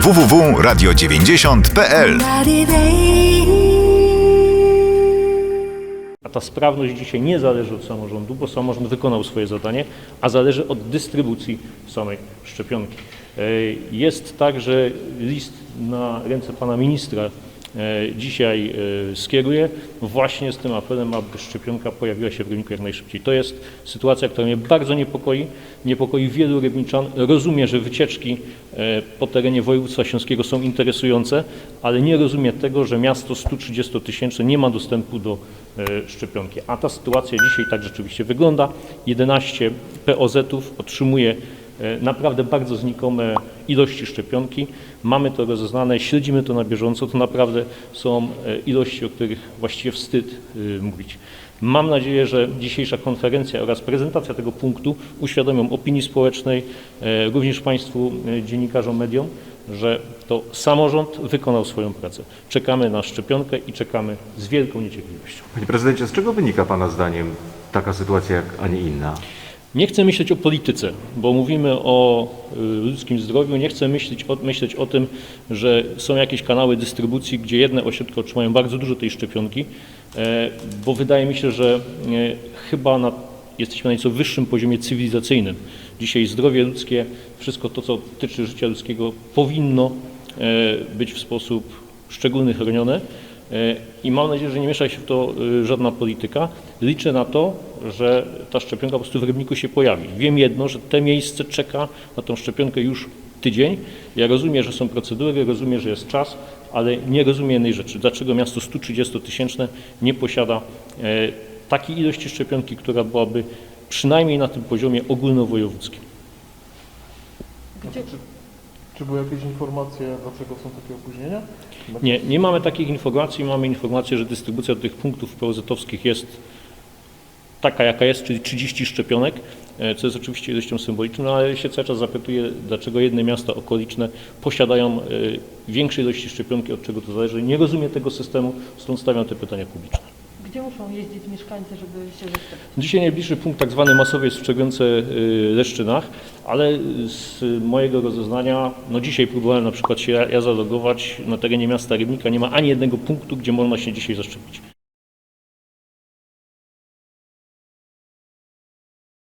www.radio90.pl A ta sprawność dzisiaj nie zależy od samorządu, bo samorząd wykonał swoje zadanie, a zależy od dystrybucji samej szczepionki. E, Jest także list na ręce pana ministra dzisiaj e, skieruję właśnie z tym apelem, aby szczepionka pojawiła się w rynku jak najszybciej. To jest sytuacja, która mnie bardzo niepokoi. Niepokoi wielu rybniczan. Rozumie, że wycieczki e, po terenie województwa śląskiego są interesujące, ale nie rozumie tego, że miasto 130 tysięcy nie ma dostępu do e, szczepionki. A ta sytuacja dzisiaj tak rzeczywiście wygląda. 11 POZ-ów otrzymuje e, naprawdę bardzo znikome ilości szczepionki. Mamy to rozeznane, śledzimy to na bieżąco. To naprawdę są e, ilości, o których właściwie wstyd e, mówić. Mam nadzieję, że dzisiejsza konferencja oraz prezentacja tego punktu uświadomią opinii społecznej, e, również Państwu e, dziennikarzom, mediom, że to samorząd wykonał swoją pracę. Czekamy na szczepionkę i czekamy z wielką niecierpliwością. Panie prezydencie, z czego wynika Pana zdaniem taka sytuacja, jak, a nie inna? Nie chcę myśleć o polityce, bo mówimy o y, ludzkim zdrowiu. Nie chcę myśleć o, myśleć o tym, że są jakieś kanały dystrybucji, gdzie jedne ośrodki otrzymają bardzo dużo tej szczepionki, e, bo wydaje mi się, że e, chyba na, jesteśmy na nieco wyższym poziomie cywilizacyjnym. Dzisiaj zdrowie ludzkie, wszystko to, co tyczy życia ludzkiego, powinno e, być w sposób szczególny chronione. E, I mam nadzieję, że nie miesza się w to y, żadna polityka. Liczę na to, że ta szczepionka po prostu w Rybniku się pojawi. Wiem jedno, że te miejsce czeka na tą szczepionkę już tydzień. Ja rozumiem, że są procedury, rozumiem, że jest czas, ale nie rozumiem jednej rzeczy. Dlaczego miasto 130-tysięczne nie posiada e, takiej ilości szczepionki, która byłaby przynajmniej na tym poziomie ogólnowojewódzkim. Czy, czy były jakieś informacje, dlaczego są takie opóźnienia? Nie, nie mamy takich informacji. Mamy informację, że dystrybucja tych punktów POZ-owskich jest taka, jaka jest, czyli 30 szczepionek, e, co jest oczywiście ilością symboliczną, ale się cały czas zapytuję, dlaczego jedne miasta okoliczne posiadają e, większe ilości szczepionki, od czego to zależy. Nie rozumiem tego systemu, stąd stawiam te pytania publiczne. Gdzie muszą jeździć mieszkańcy, żeby się zaszczepić? Dzisiaj najbliższy punkt tak zwany masowy jest w Szczególce y, Leszczynach, ale z mojego rozeznania, no dzisiaj próbowałem na przykład się ja, ja zalogować, na terenie miasta Rybnika nie ma ani jednego punktu, gdzie można się dzisiaj zaszczepić.